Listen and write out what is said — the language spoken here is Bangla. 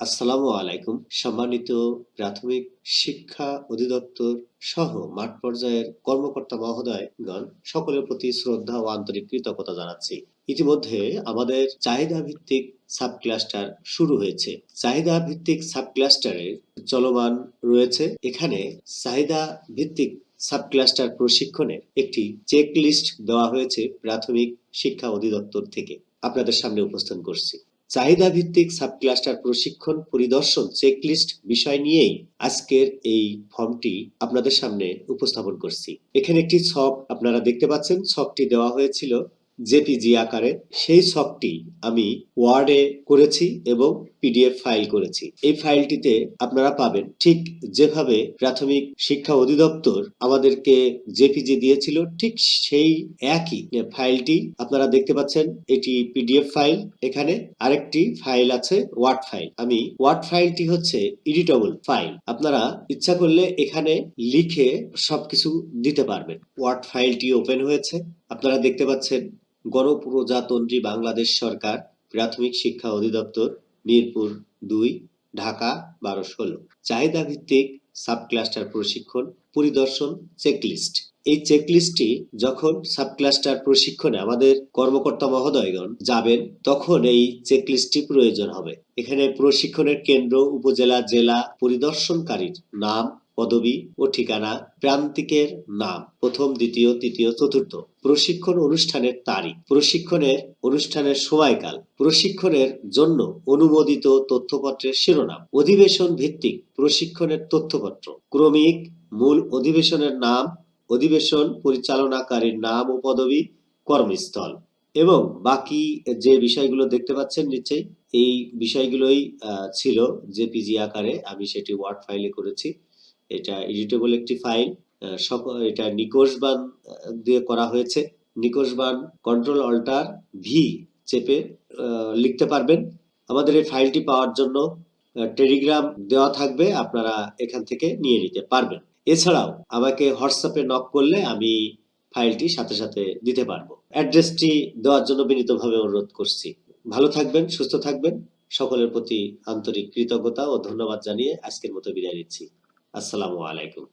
আসসালামু আলাইকুম। সম্মানিত প্রাথমিক শিক্ষা অধিদপ্তর সহ মাঠ পর্যায়ের কর্মকর্তা মহোদয়গণ, সকলের প্রতি শ্রদ্ধা ও আন্তরিক কৃতজ্ঞতা জানাচ্ছি। ইতিমধ্যে আমাদের চাহিদা ভিত্তিক সাব ক্লাস্টার শুরু হয়েছে। চাহিদা ভিত্তিক সাব ক্লাস্টারের চলমান রয়েছে। এখানে চাহিদা ভিত্তিক সাব ক্লাস্টার প্রশিক্ষণের একটি চেক লিস্ট দেওয়া হয়েছে প্রাথমিক শিক্ষা অধিদপ্তর থেকে। আপনাদের সামনে উপস্থান করছি। চাহিদা ভিত্তিক সাব ক্লাস্টার প্রশিক্ষণ, পরিদর্শন, চেকলিস্ট বিষয় নিয়েই আজকের এই ফর্মটি আপনাদের সামনে উপস্থাপন করছি। এখানে একটি ছক আপনারা দেখতে পাচ্ছেন। ছকটি দেওয়া হয়েছিল জেপিজি আকারে সেই ছকটি আমি ওয়ার্ডে করেছি এবং পিডিএফ ফাইল করেছি। এই ফাইলটিতে আপনারা পাবেন ঠিক যেভাবে প্রাথমিক শিক্ষা অধিদপ্তর আমাদেরকে জেপিজি দিয়েছিল, ঠিক সেই একই ফাইলটি আপনারা দেখতে পাচ্ছেন, এটি পিডিএফ ফাইল এখানে আরেকটি ফাইল আছে ওয়ার্ড ফাইল আমি ওয়ার্ড ফাইলটি হচ্ছে এডিটেবল ফাইল আপনারা ইচ্ছা করলে এখানে লিখে সবকিছু দিতে পারবেন। ওয়ার্ড ফাইলটি ওপেন হয়েছে, আপনারা দেখতে পাচ্ছেন গণপ্রজাতন্ত্রী বাংলাদেশ সরকার, প্রাথমিক শিক্ষা অধিদপ্তর, মিরপুর দুই, ঢাকা বারো ষোলো। চাহিদা ভিত্তিক সাব ক্লাস্টার প্রশিক্ষণ, পরিদর্শন, চেকলিস্ট। এই চেকলিস্টটি যখন সাব ক্লাস্টার প্রশিক্ষণে আমাদের কর্মকর্তা মহোদয়গণ যাবেন, তখন এই চেকলিস্টটি প্রয়োজন হবে। এখানে প্রশিক্ষণের কেন্দ্র উপজেলা, জেলা পরিদর্শনকারীর নাম পদবি ও ঠিকানা প্রান্তিকের নাম, প্রথম, দ্বিতীয়, তৃতীয়, চতুর্থ। প্রশিক্ষণ অনুষ্ঠানের তারিখ। প্রশিক্ষণের অনুষ্ঠানের সময়কাল। প্রশিক্ষণের জন্য অনুমোদিত তথ্যপত্রের শিরোনাম। অধিবেশন ভিত্তিক প্রশিক্ষণের তথ্যপত্র। ক্রমিক মূল অধিবেশনের নাম, অধিবেশন পরিচালনাকারীর নাম ও পদবি, কর্মস্থল। এবং বাকি যে বিষয়গুলো দেখতে পাচ্ছেন নিচেই এই বিষয়গুলোই ছিল জেপিজি আকারে আমি সেটি ওয়ার্ড ফাইলে করেছি। এটা এডিটেবল একটি ফাইল এটা নিকোষ বান দিয়ে করা হয়েছে। নিকোষ বান কন্ট্রোল অল্টার ভি চেপে লিখতে পারবেন। আমাদের এই ফাইলটি পাওয়ার জন্য টেলিগ্রাম দেওয়া থাকবে, আপনারা এখান থেকে নিয়ে নিতে পারবেন। এছাড়াও, আমাকে হোয়াটসঅ্যাপে নক করলে আমি ফাইলটি সাথে সাথে দিতে পারব। অ্যাড্রেসটি দেওয়ার জন্য বিনীতভাবে অনুরোধ করছি। ভালো থাকবেন, সুস্থ থাকবেন। সকলের প্রতি আন্তরিক কৃতজ্ঞতা ও ধন্যবাদ জানিয়ে আজকের মতো বিদায় নিচ্ছি। আসসালামু আলাইকুম।